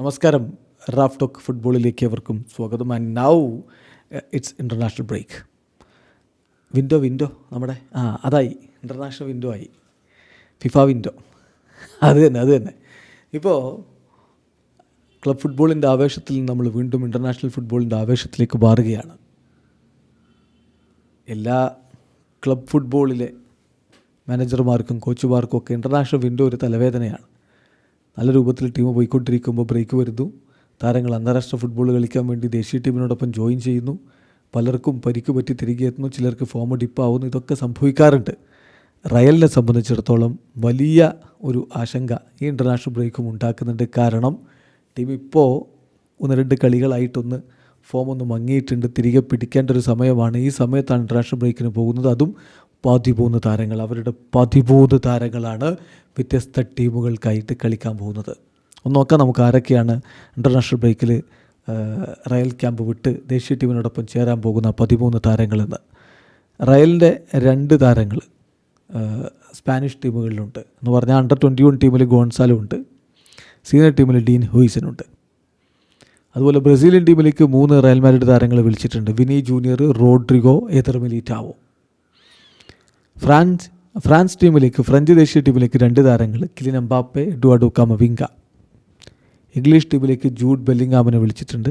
നമസ്കാരം. Raf talk ഫുട്ബോളിലേക്ക് അവർക്കും സ്വാഗതം. And now it's international break window window നമ്മുടെ ആ അതായി. ഇന്റർനാഷണൽ വിൻഡോ ആയി. ഫിഫ വിൻഡോ അത് തന്നെ അത് തന്നെ. ഇപ്പോൾ ക്ലബ് ഫുട്ബോളിന്റെ ആവേശത്തിൽ നമ്മൾ വീണ്ടും ഇന്റർനാഷണൽ ഫുട്ബോളിന്റെ ആവേശത്തിലേക്ക് മാറുകയാണ്. എല്ലാ ക്ലബ് ഫുട്ബോളിലെ മാനേജർമാർക്കും കോച്ചുമാർക്കും ഒക്കെ ഇന്റർനാഷണൽ വിൻഡോ ഒരു തലവേദനയാണ്. നല്ല രൂപത്തിൽ ടീം പോയിക്കൊണ്ടിരിക്കുമ്പോൾ ബ്രേക്ക് വരുന്നു. താരങ്ങൾ അന്താരാഷ്ട്ര ഫുട്ബോൾ കളിക്കാൻ വേണ്ടി ദേശീയ ടീമിനോടൊപ്പം ജോയിൻ ചെയ്യുന്നു. പലർക്കും പരിക്ക് പറ്റി തിരികെ എത്തുന്നു. ചിലർക്ക് ഫോം ഡിപ്പാവുന്നു ഇതൊക്കെ സംഭവിക്കാറുണ്ട്. റയലിനെ സംബന്ധിച്ചിടത്തോളം വലിയ ഒരു ആശങ്ക ഈ ഇന്റർനാഷണൽ ബ്രേക്കും ഉണ്ടാക്കുന്നുണ്ട്. കാരണം ടീം ഇപ്പോൾ ഒന്ന് രണ്ട് കളികളായിട്ടൊന്ന് ഫോം ഒന്ന് മങ്ങിയിട്ടുണ്ട്. തിരികെ പിടിക്കേണ്ട ഒരു സമയമാണ്. ഈ സമയത്താണ് ഇന്റർനാഷണൽ ബ്രേക്കിന് പോകുന്നത്. അതും പതിമൂന്ന് താരങ്ങൾ. അവരുടെ പതിമൂന്ന് താരങ്ങളാണ് വ്യത്യസ്ത ടീമുകൾക്കായിട്ട് കളിക്കാൻ പോകുന്നത്. ഒന്ന് നോക്കാം നമുക്ക് ആരൊക്കെയാണ് ഇന്റർനാഷണൽ ബ്രേക്കിൽ റയൽ ക്യാമ്പ് വിട്ട് ദേശീയ ടീമിനോടൊപ്പം ചേരാൻ പോകുന്ന പതിമൂന്ന് താരങ്ങളെന്ന്. റയലിന്റെ രണ്ട് താരങ്ങൾ സ്പാനിഷ് ടീമുകളിലുണ്ട്. എന്ന് പറഞ്ഞാൽ അണ്ടർ ട്വന്റി വൺ ടീമിൽ ഗോൺസാലോ ഉണ്ട് സീനിയർ ടീമിൽ ഡീൻ ഹൂയിസനുണ്ട് അതുപോലെ ബ്രസീലിയൻ ടീമിലേക്ക് മൂന്ന് റയൽ മാഡ്രിഡ് താരങ്ങളെ വിളിച്ചിട്ടുണ്ട്. Vini Junior Rodrigo Eder Militao France France ടീമിലേക്ക് ഫ്രഞ്ച് ദേശീയ ടീമിലേക്ക് രണ്ട് താരങ്ങൾ കിലിൻ അംബാപ്പെ ഡുവാഡു കമവിങ്ക ഇംഗ്ലീഷ് ടീമിലേക്ക് ജൂഡ് ബെല്ലിംഗാമിനെ വിളിച്ചിട്ടുണ്ട്.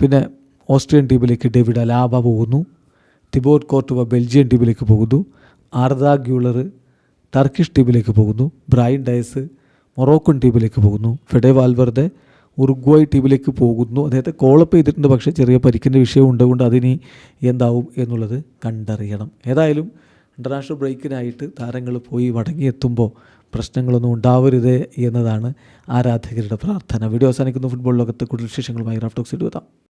പിന്നെ ഓസ്ട്രിയൻ ടീമിലേക്ക് ഡേവിഡ് അലാബ പോകുന്നു. തിബോട്ട് കോർട്ടുവ ബെൽജിയൻ ടീമിലേക്ക് പോകുന്നു. ആർദ ഗ്യൂളർ ടർക്കിഷ് ടീമിലേക്ക് പോകുന്നു. ബ്രൈൻ ഡയസ് മൊറോക്കൻ ടീമിലേക്ക് പോകുന്നു. ഫെഡെ വാൽവർദെ ഉറുഗ്വായ് ടീമിലേക്ക് പോകുന്നു. അദ്ദേഹത്തെ കോളപ്പ് ചെയ്തിട്ടുണ്ട്. പക്ഷേ ചെറിയ പരിക്കിന്റെ വിഷയം ഉണ്ടുകൊണ്ട് അതിനി എന്താവും എന്നുള്ളത് കണ്ടറിയണം. ഏതായാലും ഇന്റർനാഷണൽ ബ്രേക്കിനായിട്ട് താരങ്ങൾ പോയി മടങ്ങിയെത്തുമ്പോൾ പ്രശ്നങ്ങളൊന്നും ഉണ്ടാവരുത് എന്നതാണ് ആരാധകരുടെ പ്രാർത്ഥന. വീഡിയോ അവസാനിക്കുന്ന. ഫുട്ബോൾ ലോകത്ത് കൂടുതൽ വിശേഷങ്ങളുമായി റാഫ്റ്റോക്സ് ഇടുവതാം